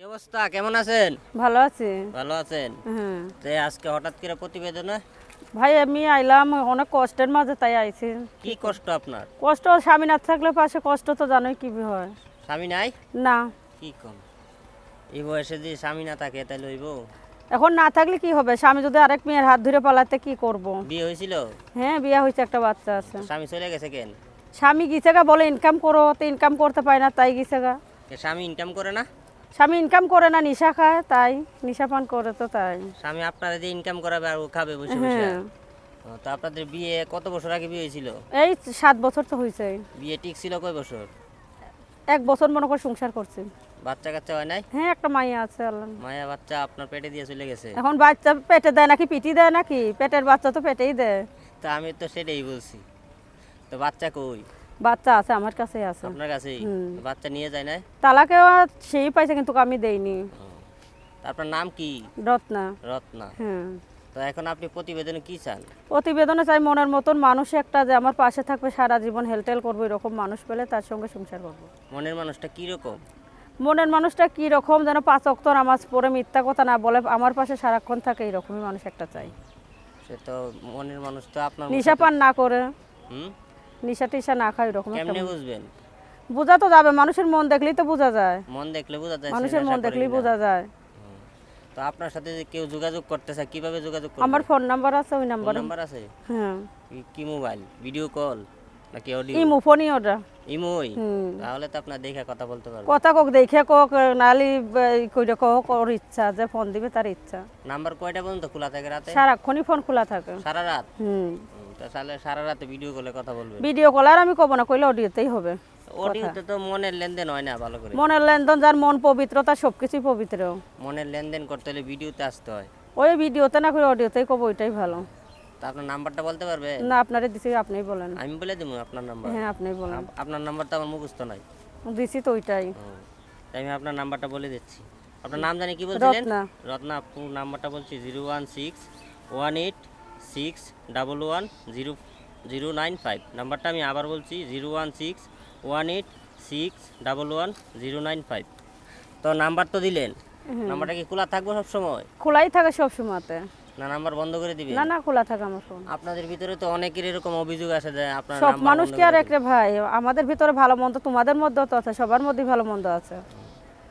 কি অবস্থা? কেমন আছেন? ভালো আছি। ভালো আছেন? হ্যাঁ। যে আজকে হঠাৎ করে প্রতিবেদনে? ভাই আমি আইলাম অনেক কষ্টের মাঝে তাই আইছি। কি কষ্ট আপনার? কষ্ট স্বামী না থাকলে পাশে কষ্ট তো জানোই কি হয়। স্বামী নাই? না। কি কম? এই বয়সে যদি স্বামী না থাকে তাই লইব এখন না থাকলে কি হবে? স্বামী যদি আরেক মেয়ের হাত ধরে পালাতে কি করব? বিয়ে হয়েছিল? হ্যাঁ বিয়া হয়েছে একটা বাচ্চা আছে। স্বামী চলে গেছে কেন? স্বামী গিয়েছে বলে ইনকাম করো। তো ইনকাম করতে পারে না তাই গিয়েছে গা। স্বামী ইনকাম করে না? স্বামী ইনকাম করে না নিশা খায় তাই নিশা পান করে তো তাই। স্বামী আপনারা যে ইনকাম করাবে আর ও খাবে বসে বসে। হ্যাঁ। তো আপনাদের বিয়ে কত বছর আগে বিয়ে হয়েছিল? এই সাত বছর তো হয়েছে। বিয়ে ঠিক ছিল কয় বছর? এক বছর মনে করে সংসার করছি। বাচ্চা কাচ্চা হয় নাই? হ্যাঁ একটা মাইয়া আছে আল্লাহ। মায়া বাচ্চা আপনার পেটে দিয়ে চলে গেছে। এখন বাচ্চা পেটে দেয় নাকি পিটি দেয় নাকি? পেটের বাচ্চা তো পেটেই দেয়। তো আমি তো সেটাই বলছি। তো বাচ্চা কই? বাচ্চা আছে আমার কাছেই আছে। আপনার কাছেই? হুম। বাচ্চা নিয়ে যায় না তালাকেও সেই পাইছে কিন্তু আমি দেইনি। আপনার নাম কি? রত্না। রত্না। হ্যাঁ তো এখন আপনি প্রতিবেদনে কি চান? প্রতিবেদনে চাই মনের মতন মানুষ একটা যে আমার পাশে থাকবে সারা জীবন হেলটেল করব এরকম মানুষ পেলে তার সঙ্গে সংসার করব। মনের মানুষটা কি রকম মনের মানুষটা কি রকম যেন পাঁচ অক্ত নামাজ পড়ে মিথ্যা কথা না বলে আমার পাশে সারাক্ষণ থাকে এরকমই মানুষ একটা চাই। সে তো মনের মানুষ তো আপনার মতো নিশা পান না করে। হুম? নিশা টিশা না খায় এরকম কেমনে বুঝবেন? বোঝা তো যাবে মানুষের মন দেখলেই তো বোঝা যায়। মন দেখলে বোঝা যায় মানুষের মন দেখলেই বোঝা যায়। তো আপনার সাথে যে কেউ যোগাযোগ করতে চায় কীভাবে যোগাযোগ করবে আমার ফোন নাম্বার আছে ওই নাম্বার। নাম্বার আছে? হ্যাঁ। কি- মোবাইল? ভিডিও কল নাকি অডিও? ইমু ফোনই ওটা। ইমোই? তাহলে তো আপনার দেখে কথা বলতে পারবেন। কথা কক দেখে কক নালি কইরে কক ওর ইচ্ছা যে ফোন দিবে তার ইচ্ছা। নাম্বার কয়টা পর্যন্ত খোলা থাকে রাতে? সারাক্ষণই ফোন খোলা থাকে। সারা রাত? হুম। তাহলে সারা রাতে ভিডিও কলে কথা বলবেন ভিডিও কল আর আমি কব না কইলে অডিওতেই হবে। অডিওতে তো মনের লেনদেন হয় না ভালো করে। মনের লেনদেন যার মন পবিত্র তার সব কিছুই পবিত্র। মনের লেনদেন করতে হলে ভিডিওতে আসতে হয়। ওই ভিডিওতে না করে অডিওতেই কব ওইটাই ভালো। তা আপনার নাম্বারটা বলতে পারবে? না আপনারে দিছি আপনিই বলেন। আমি বলে দেবো আপনার নাম্বার। হ্যাঁ আপনিই বলেন। আপনার নাম্বার তো আমার মুখস্থ নাই। দিছি তো ওইটাই। আমি আপনার নাম্বারটা বলে দিচ্ছি। আপনার নাম জানি কি বলছিলেন? রত্না। রত্না আপু নাম্বারটা বলছি zero one six one eight six double one zero zero nine five নাম্বারটা আমি আবার বলছি zero one six one eight six double one zero nine five তো নাম্বার তো দিলেন। নাম্বারটা কি খোলা থাকব সব সময় খোলাই থাকে সব সময়তে না নাম্বার বন্ধ করে দিবেন? না না খোলা থাকে আমার ফোন আপনাদের ভিতরে তো অনেকের এরকম অভিযোগ আসে যে আপনার সব মানুষ কি আর করে একরে ভাই আমাদের ভিতরে ভালো মন্দ তোমাদের মধ্যেও তো আছে সবার মধ্যেই ভালো মন্দ আছে।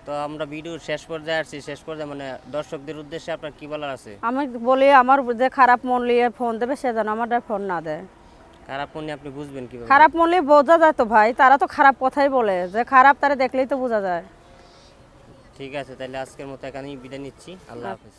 তো আমরা ভিডিওর শেষ পর্যায়ে আসছি শেষ পর্যায়ে মানে দর্শকদের উদ্দেশ্যে আপনার কি বলার আছে? আমি বলি আমার যে খারাপ মন নিয়ে ফোন দেবে সে যেন আমার ফোন না দেয়। খারাপ মনে আপনি বুঝবেন কি খারাপ মন বোঝা যায় তো ভাই তারা তো খারাপ কথাই বলে যে খারাপ তারা দেখলেই তো বোঝা যায়। ঠিক আছে তাহলে আজকের মতো এখানেই বিদায় নিচ্ছি আল্লাহ হাফিজ।